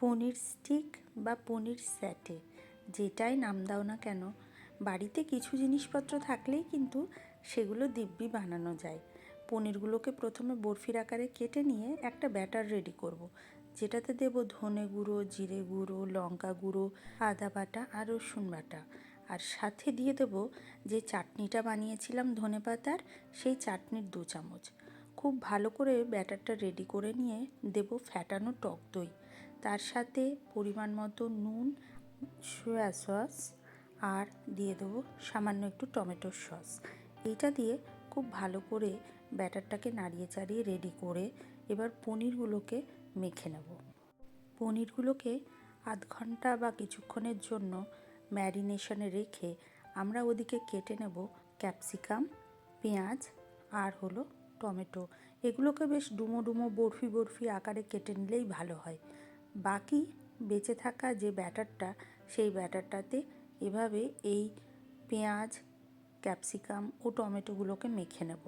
পনির stick বা পনির স্যাটে, যেটাই নাম দাও না কেন, বাড়িতে কিছু জিনিসপত্র থাকলেই কিন্তু সেগুলো দিব্যি বানানো যায়। পনিরগুলোকে প্রথমে বরফির আকারে কেটে নিয়ে একটা ব্যাটার রেডি করব। যেটাতে দেব ধনে গুঁড়ো, জিরে গুঁড়ো, লঙ্কা গুঁড়ো, আদা বাটা আর রসুন বাটা। আর সাথে দিয়ে দেব যে চাটনিটা বানিয়েছিলাম ধনে পাতার, সেই চাটনির দু চামচ। খুব ভালো করে ব্যাটারটা রেডি করে নিয়ে দেব ফ্যাটানো টক দই। তার সাথে পরিমাণ মতো নুন, সয়া সস আর দিয়ে দেবো সামান্য একটু টমেটোর সস। এইটা দিয়ে খুব ভালো করে ব্যাটারটাকে নাড়িয়ে চাড়িয়ে রেডি করে এবার পনিরগুলোকে মেখে নেব। পনিরগুলোকে আধ ঘণ্টা বা কিছুক্ষণের জন্য ম্যারিনেশনে রেখে আমরা ওদিকে কেটে নেব ক্যাপসিকাম, পেঁয়াজ আর হলো টমেটো। এগুলোকে বেশ ডুমো ডুমো বরফি বরফি আকারে কেটে নিলেই ভালো হয়। বাকি বেঁচে থাকা যে ব্যাটারটা, সেই ব্যাটারটাতে এভাবে এই পেঁয়াজ, ক্যাপসিকাম ও টমেটোগুলোকে মেখে নেব।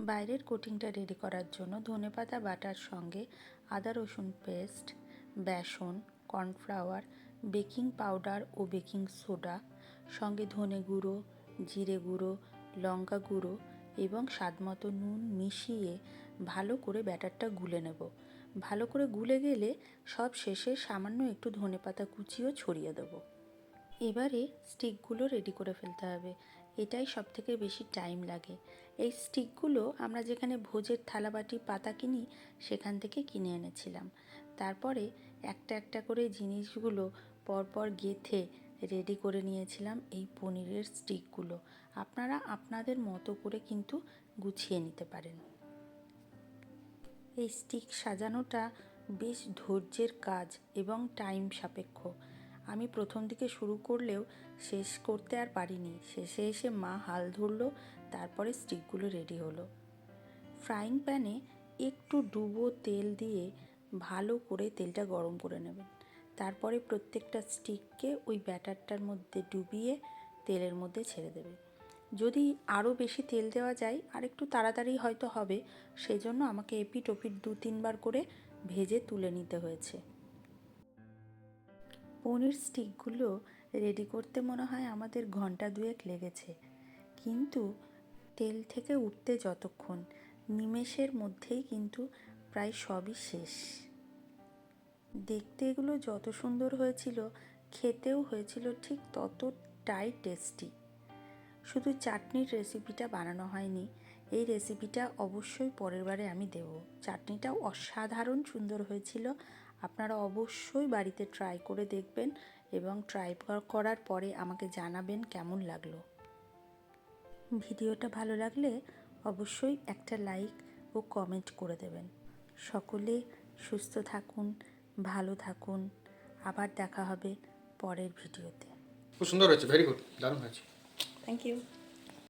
বাইরের কোটিংটা রেডি করার জন্য ধনেপাতা বাটার সঙ্গে আদা রসুন পেস্ট, বেসন, কর্নফ্লাওয়ার, বেকিং পাউডার ও বেকিং সোডা, সঙ্গে ধনে গুঁড়ো, জিরে গুঁড়ো, লঙ্কা গুঁড়ো এবং স্বাদমতো নুন মিশিয়ে ভালো করে ব্যাটারটা গুলে নেব। ভালো করে গুলে গেলে সব শেষে সামান্য একটু ধনেপাতা কুচিও ছড়িয়ে দেবো। এবারে স্টিকগুলো রেডি করে ফেলতে হবে। এটাই সব থেকে বেশি টাইম লাগে। এই স্টিকগুলো আমরা যেখানে ভোজের থালাবাটি, পাতা কিনি, সেখান থেকে কিনে এনেছিলাম। তারপরে একটা একটা করে জিনিসগুলো পরপর গেথে রেডি করে নিয়েছিলাম এই পনিরের স্টিকগুলো আপনারা আপনাদের মতো করে কিন্তু গুছিয়ে নিতে পারেন। এই স্টিক সাজানোটা বেশ ধৈর্যের কাজ এবং টাইম সাপেক্ষ। আমি প্রথম দিকে শুরু করলেও শেষ করতে আর পারিনি। শেষে এসে মা হাল ধরলো, তারপরে স্টিকগুলো রেডি হলো। ফ্রাইং প্যানে একটু ডুবো তেল দিয়ে ভালো করে তেলটা গরম করে নেবেন। তারপরে প্রত্যেকটা স্টিককে ওই ব্যাটারটার মধ্যে ডুবিয়ে তেলের মধ্যে ছেড়ে দেবে যদি আরও বেশি তেল দেওয়া যায় আর একটু তাড়াতাড়ি হয়তো হবে, সেজন্য আমাকে এপিট ওপিট দু তিনবার করে ভেজে তুলে নিতে হয়েছে। পনির স্টিকগুলো রেডি করতে মনে হয় আমাদের ঘণ্টা দুয়েক লেগেছে। কিন্তু তেল থেকে উঠতে যতক্ষণ, নিমেষের মধ্যেই কিন্তু প্রায় সবই শেষ। দেখতে এগুলো যত সুন্দর হয়েছিল, খেতেও হয়েছিল ঠিক ততটাই টেস্টি। শুধু চাটনির রেসিপিটা বানানো হয়নি, এই রেসিপিটা অবশ্যই পরের বারে আমি দেব। চাটনিটাও অসাধারণ সুন্দর হয়েছিল, আপনারা অবশ্যই বাড়িতে ট্রাই করে দেখবেন এবং ট্রাই করার পরে আমাকে জানাবেন কেমন লাগল। ভিডিওটা ভালো লাগলে অবশ্যই একটা লাইক ও কমেন্ট করে দেবেন। সকলে সুস্থ থাকুন, ভালো থাকুন, আবার দেখা হবে পরের ভিডিওতে। খুব সুন্দর হয়েছে ভেরি গুড দারুণ হয়েছে। Thank you.